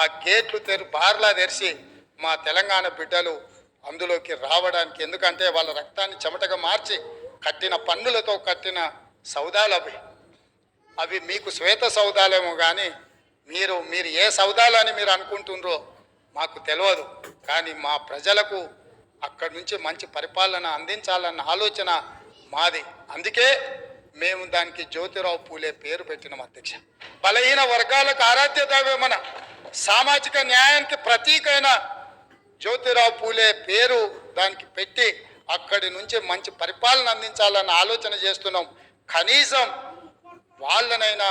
ఆ గేట్లు తెరు బార్లా తెరిచి మా తెలంగాణ బిడ్డలు అందులోకి రావడానికి ఎందుకంటే వాళ్ళ రక్తాన్ని చెమటగా మార్చి కట్టిన పన్నులతో కట్టిన సౌదాలు అవి. అవి మీకు శ్వేత సౌదాలేమో కానీ మీరు మీరు ఏ సౌదాలు అని మీరు అనుకుంటుండ్రో మాకు తెలియదు కానీ మా ప్రజలకు అక్కడి నుంచి మంచి పరిపాలన అందించాలన్న ఆలోచన మాది. అందుకే మేము దానికి జ్యోతిరావు పూలే పేరు పెట్టినాం అధ్యక్ష. బలహీన వర్గాలకు ఆరాధ్య మన. సామాజిక న్యాయానికి ప్రతీకైన జ్యోతిరావు పూలే పేరు దానికి పెట్టి అక్కడి నుంచి మంచి పరిపాలన అందించాలన్న ఆలోచన చేస్తున్నాం. కనీసం వాళ్ళనైనా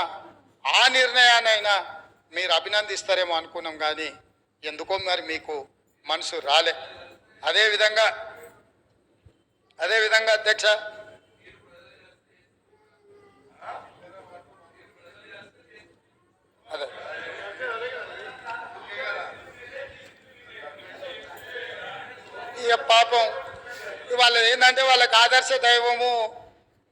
ఆ నిర్ణయానైనా మీరు అభినందిస్తారేమో అనుకున్నాం కానీ ఎందుకో మరి మీకు మనసు రాలే. అదేవిధంగా అదేవిధంగా అధ్యక్ష ఇక పాపం. వాళ్ళ ఏంటంటే వాళ్ళకి ఆదర్శ దైవము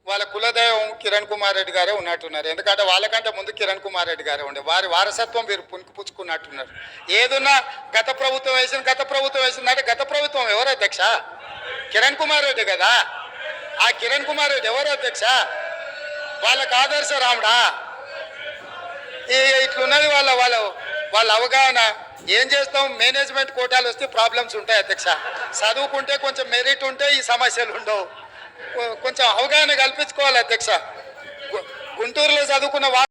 వాళ్ళ కుల దైవం కిరణ్ కుమార్ రెడ్డి గారే ఉన్నట్టున్నారు. ఎందుకంటే వాళ్ళకంటే ముందు కిరణ్ కుమార్ రెడ్డి గారే ఉండే. వారి వారసత్వం వీరు పుణికి పుచ్చుకున్నట్టున్నారు. ఏదున్నా గత ప్రభుత్వం వేసిన గత ప్రభుత్వం వేసిందంటే గత ప్రభుత్వం ఎవరు అధ్యక్ష? కిరణ్ కుమార్ రెడ్డి కదా. ఆ కిరణ్ కుమార్ రెడ్డి ఎవరు అధ్యక్ష? వాళ్ళకు ఆదర్శ రాముడా? ఇట్లున్నది వాళ్ళ వాళ్ళ వాళ్ళ అవగాహన. ఏం చేస్తాం? మేనేజ్మెంట్ కోటాలు వస్తే ప్రాబ్లమ్స్ ఉంటాయి అధ్యక్ష. చదువుకుంటే కొంచెం మెరిట్ ఉంటే ఈ సమస్యలు ఉండవు. కొంచెం అవగాహన కల్పించుకోవాలి అధ్యక్ష. గుంటూరులో చదువుకున్న వా